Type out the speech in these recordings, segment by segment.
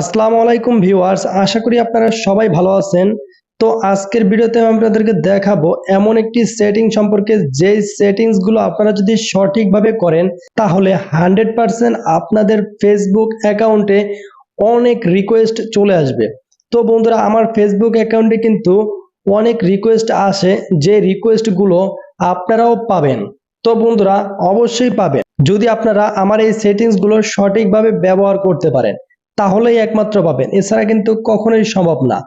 আসসালামু আলাইকুম ভিউয়ার্স, আশা করি আপনারা সবাই ভালো আছেন। তো আজকের ভিডিওতে আমি আপনাদেরকে দেখাবো এমন একটি সেটিং সম্পর্কে যে সেটিংসগুলো আপনারা যদি সঠিকভাবে করেন, তাহলে হান্ড্রেড পার্সেন্ট আপনাদের ফেসবুক অ্যাকাউন্টে অনেক রিকোয়েস্ট চলে আসবে। তো বন্ধুরা, আমার ফেসবুক অ্যাকাউন্টে কিন্তু অনেক রিকোয়েস্ট আসে, যে রিকোয়েস্টগুলো আপনারাও পাবেন। তো বন্ধুরা, অবশ্যই পাবেন। যদি আপনারা আমার এই সেটিংসগুলো সঠিকভাবে ব্যবহার করতে পারেন তাহলেই একমাত্র পাবেন। এছাড়া কিন্তু কখনোই সম্ভব না।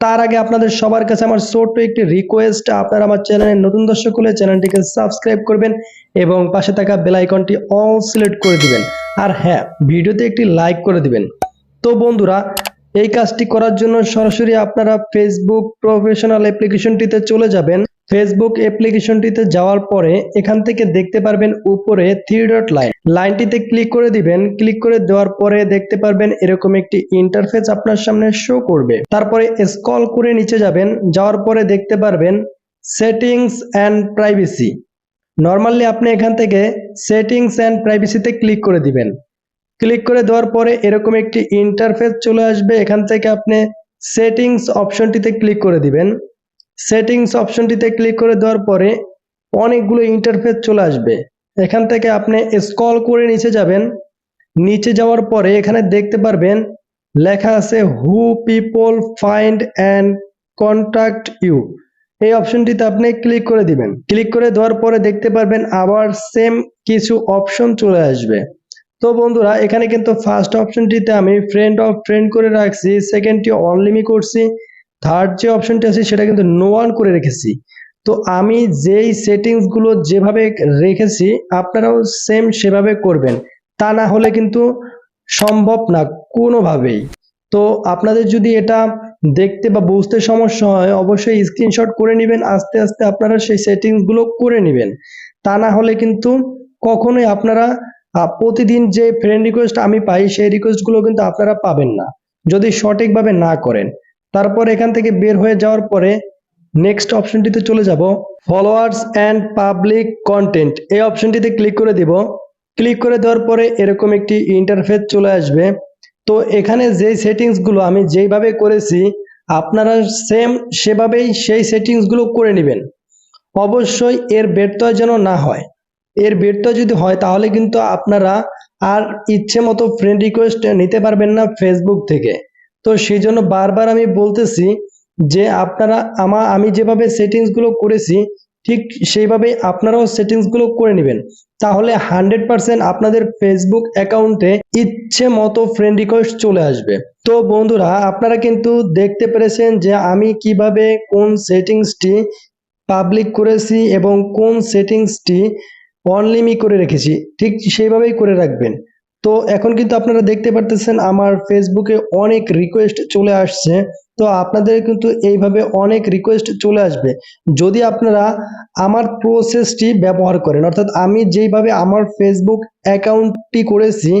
তার আগে আপনাদের সবার কাছে আমার ছোট্ট একটি রিকোয়েস্ট আপনারা আমার চ্যানেলের নতুন দর্শক হলে চ্যানেলটিকে সাবস্ক্রাইব করবেন এবং পাশে থাকা বেল আইকনটি অল সিলেক্ট করে দিবেন। আর হ্যাঁ ভিডিওতে একটি লাইক করে দিবেন। তো বন্ধুরা, এই কাজটি করার জন্য সরাসরি আপনারা ফেসবুক প্রফেশনাল অ্যাপ্লিকেশনটিতে চলে যাবেন। ফেসবুক অ্যাপ্লিকেশনটিতে যাওয়ার পরে এখান থেকে দেখতে পারবেন উপরে থ্রি ডট লাইন লাইনটিতে ক্লিক করে দিবেন। ক্লিক করে দেওয়ার পরে দেখতে পারবেন এরকম একটি ইন্টারফেস আপনার সামনে শো করবে। তারপরে স্ক্রল করে নিচে যাবেন। যাওয়ার পরে দেখতে পারবেন সেটিংস অ্যান্ড প্রাইভেসি নর্মালি আপনি এখান থেকে সেটিংস অ্যান্ড প্রাইভেসিতে ক্লিক করে দিবেন। ক্লিক করে দেওয়ার পরে এরকম একটি ইন্টারফেস চলে আসবে। এখান থেকে আপনি সেটিংস অপশনটিতে ক্লিক করে দিবেন। সেটিংস অপশনটিতে ক্লিক করে দেওয়ার পরে অনেকগুলো ইন্টারফেস চলে আসবে। এখান থেকে আপনি স্ক্রল করে নিচে যাবেন। নিচে যাওয়ার পরে এখানে দেখতে পারবেন, লেখা আছে who people find and contact you এই অপশনটিতে আপনি ক্লিক করে দিবেন। ক্লিক করে দেওয়ার পরে দেখতে পারবেন আবার সেম কিছু অপশন চলে আসবে। তো বন্ধুরা, এখানে কিন্তু ফার্স্ট অপশনটিতে আমি ফ্রেন্ড অফ ফ্রেন্ড করে রাখছি সেকেন্ডটি অনলিমি করছি। থার্ড যে অপশনটি আছে, সেটা কিন্তু নো ওয়ান করে রেখেছি। তো আমি যেই সেটিংসগুলো যেভাবে রেখেছি, আপনারাও সেম সেভাবে করবেন। তা না হলে কিন্তু সম্ভব না কোনোভাবেই। তো আপনাদের যদি এটা দেখতে বা বুঝতে সমস্যা হয়, অবশ্যই স্ক্রিনশট করে নেবেন, আস্তে আস্তে আপনারা সেই সেটিংসগুলো করে নেবেন। তা না হলে কিন্তু কখনোই আপনারা প্রতিদিন যে ফ্রেন্ড রিকোয়েস্ট আমি পাই, সেই রিকোয়েস্টগুলো কিন্তু আপনারা পাবেন না। যদি সঠিকভাবে না করেন। তারপর এখান থেকে বের হয়ে যাওয়ার পরে নেক্সট অপশনটিতে চলে যাব। ফলোয়ার্স অ্যান্ড পাবলিক কন্টেন্ট এই অপশনটিতে ক্লিক করে দিব। ক্লিক করে দেওয়ার পরে এরকম একটি ইন্টারফেস চলে আসবে। তো এখানে যে সেটিংসগুলো আমি যেইভাবে করেছি, আপনারা সেম সেভাবেই সেই সেটিংসগুলো করে নেবেন। অবশ্যই এর ব্যর্থ যেন না হয়। এর ব্যর্থ যদি হয়, তাহলে কিন্তু আপনারা আর ইচ্ছে মতো ফ্রেন্ড রিকোয়েস্ট নিতে পারবেন না ফেসবুক থেকে। তো সেই জন্য বারবার আমি বলতেছি যে আপনারা আমা, আমি যেভাবে সেটিংসগুলো করেছি, ঠিক সেইভাবেই আপনারাও সেটিংসগুলো করে নেবেন। তাহলে হান্ড্রেড পার্সেন্ট আপনাদের ফেসবুক অ্যাকাউন্টে ইচ্ছে মতো ফ্রেন্ড রিকোয়েস্ট চলে আসবে। তো বন্ধুরা, আপনারা কিন্তু দেখতে পেরেছেন যে আমি কীভাবে কোন সেটিংসটি পাবলিক করেছি এবং কোন সেটিংসটি অনলিমি করে রেখেছি। ঠিক সেইভাবেই করে রাখবেন। তো এখন কিন্তু আপনারা দেখতে পারতেছেন আমার ফেসবুকে অনেক রিকোয়েস্ট চলে আসছে। তো আপনাদের কিন্তু এইভাবে অনেক রিকোয়েস্ট চলে আসবে। যদি আপনারা আমার প্রসেসটি ব্যবহার করেন, অর্থাৎ আমি যেইভাবে আমার ফেসবুক অ্যাকাউন্টটি করেছি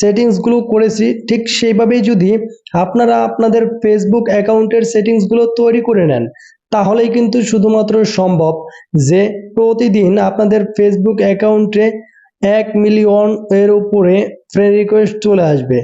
সেটিংসগুলো করেছি, ঠিক সেইভাবেই যদি আপনারা আপনাদের ফেসবুক অ্যাকাউন্টের সেটিংসগুলো তৈরি করে নেন, তাহলেই কিন্তু শুধুমাত্র সম্ভব যে প্রতিদিন আপনাদের ফেসবুক অ্যাকাউন্টে এক মিলিয়ন এর উপরে ফ্রেন্ড রিকোয়েস্ট চলে আসবে।